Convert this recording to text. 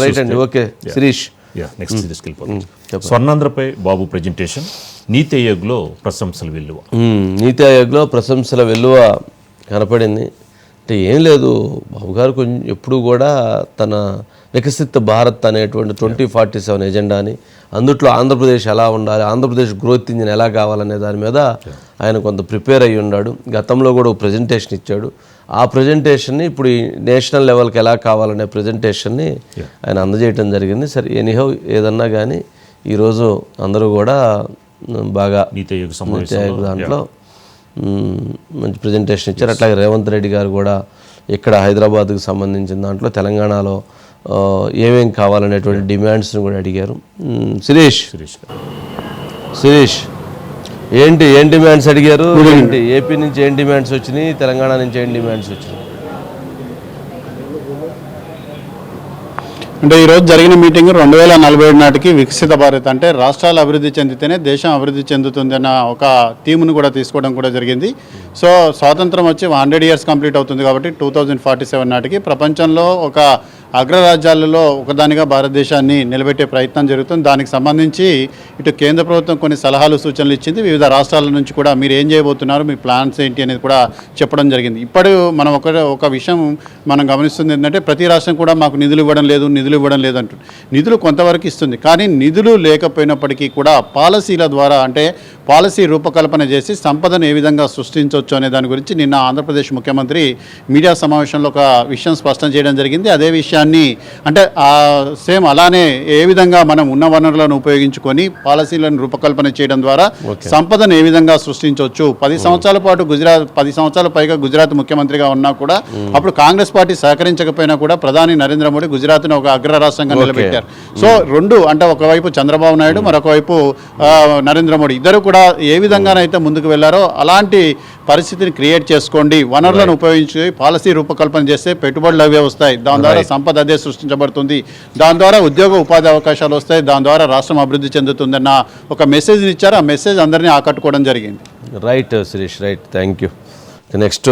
Right అండి. Okay Sirish next సిరీస్కి వెళ్ళిపోతాం. స్వర్ణాంధ్రపై బాబు presentation నీతి ఆయోగ్లో ప్రశంసలు వెల్లువ. మ్మ్. నీతి ఆయోగ్లో ప్రశంసల వెల్లువ కనపడింది. అంటే ఏం లేదు బాబు గారు కొంచెం ఎప్పుడు కూడా తన వికసిత భారత్ అనేటువంటి ట్వంటీ ఫార్టీ సెవెన్ ఎజెండాని అందుట్లో ఆంధ్రప్రదేశ్ ఎలా ఉండాలి ఆంధ్రప్రదేశ్ గ్రోత్ ఇంజిన్ ఎలా కావాలనే దాని మీద ఆయన కొంత ప్రిపేర్ అయ్యి ఉన్నాడు. గతంలో కూడా ఒక ప్రజెంటేషన్ ఇచ్చాడు. ఆ ప్రజెంటేషన్ని ఇప్పుడు ఈ నేషనల్ లెవెల్కి ఎలా కావాలనే ప్రజెంటేషన్ని ఆయన అందజేయటం జరిగింది. సరే ఎనీహౌ ఏదన్నా కానీ ఈరోజు అందరూ కూడా బాగా నీతి ఆయోగ్ దాంట్లో మంచి ప్రజెంటేషన్ ఇచ్చారు. అట్లాగే రేవంత్ రెడ్డి గారు కూడా ఇక్కడ హైదరాబాద్కు సంబంధించిన దాంట్లో తెలంగాణలో ఏమేం కావాలనేటువంటి డిమాండ్స్ని కూడా అడిగారు. సురేష్. శిరీష్ ఏంటి ఏం డిమాండ్స్ అడిగారు? ఏంటి ఏపీ నుంచి ఏం డిమాండ్స్ వచ్చినాయి? తెలంగాణ నుంచి ఏం డిమాండ్స్ వచ్చినాయి? అంటే ఈరోజు జరిగిన మీటింగ్ రెండు వేల నలభై ఏడు నాటికి వికసిత భారత్ అంటే రాష్ట్రాలు అభివృద్ధి చెందితేనే దేశం అభివృద్ధి చెందుతుంది అన్న ఒక థీమ్ను కూడా తీసుకోవడం కూడా జరిగింది. సో స్వాతంత్రం వచ్చి హండ్రెడ్ ఇయర్స్ కంప్లీట్ అవుతుంది కాబట్టి టూ థౌజండ్ ఫార్టీ సెవెన్ నాటికి ప్రపంచంలో ఒక అగ్రరాజ్యాలలో ఒకదానిగా భారతదేశాన్ని నిలబెట్టే ప్రయత్నం జరుగుతుంది. దానికి సంబంధించి ఇటు కేంద్ర ప్రభుత్వం కొన్ని సలహాలు సూచనలు ఇచ్చింది. వివిధ రాష్ట్రాల నుంచి కూడా మీరు ఏం చేయబోతున్నారు మీ ప్లాన్స్ ఏంటి అనేది కూడా చెప్పడం జరిగింది. ఇప్పుడు మనం ఒక ఒక విషయం మనం గమనిస్తుంది ఏంటంటే ప్రతి రాష్ట్రం కూడా మాకు నిధులు ఇవ్వడం లేదు నిధులు ఇవ్వడం లేదు అంటుంది నిధులు కొంతవరకు ఇస్తుంది. కానీ నిధులు లేకపోయినప్పటికీ కూడా పాలసీల ద్వారా అంటే పాలసీ రూపకల్పన చేసి సంపదను ఏ విధంగా సృష్టించవచ్చు అనే దాని గురించి నిన్న ఆంధ్రప్రదేశ్ ముఖ్యమంత్రి మీడియా సమావేశంలో ఒక విషయం స్పష్టం చేయడం జరిగింది. అదే విషయాన్ని అంటే సేమ్ అలానే ఏ విధంగా మనం ఉన్న వనరులను ఉపయోగించుకొని పాలసీలను రూపకల్పన చేయడం ద్వారా సంపదను ఏ విధంగా సృష్టించవచ్చు? పది సంవత్సరాల పాటు గుజరాత్ పది సంవత్సరాల పైగా గుజరాత్ ముఖ్యమంత్రిగా ఉన్నా కూడా అప్పుడు కాంగ్రెస్ పార్టీ సహకరించకపోయినా కూడా ప్రధాని నరేంద్ర మోడీ గుజరాత్ను ఒక అగ్ర రాష్ట్రంగా నిలబెట్టారు. సో రెండు అంటే ఒకవైపు చంద్రబాబు నాయుడు మరొక వైపు ఆ, నరేంద్ర మోడీ. ఇద్దరు కూడా ఏ విధంగానైతే ముందుకు వెళ్ళారో అలాంటి పరిస్థితిని క్రియేట్ చేసుకోండి. వనరులను ఉపయోగించి పాలసీ రూపకల్పన చేస్తే పెట్టుబడులు అవే వస్తాయి. దాని ద్వారా సంపద అదే సృష్టించబడుతుంది. దాని ద్వారా ఉద్యోగ ఉపాధి అవకాశాలు వస్తాయి. దాని ద్వారా రాష్ట్రం అభివృద్ధి చెందుతుందన్న ఒక మెసేజ్ని ఇచ్చారు. ఆ మెసేజ్ అందరినీ ఆకట్టుకోవడం జరిగింది. Right Sirish right thank you next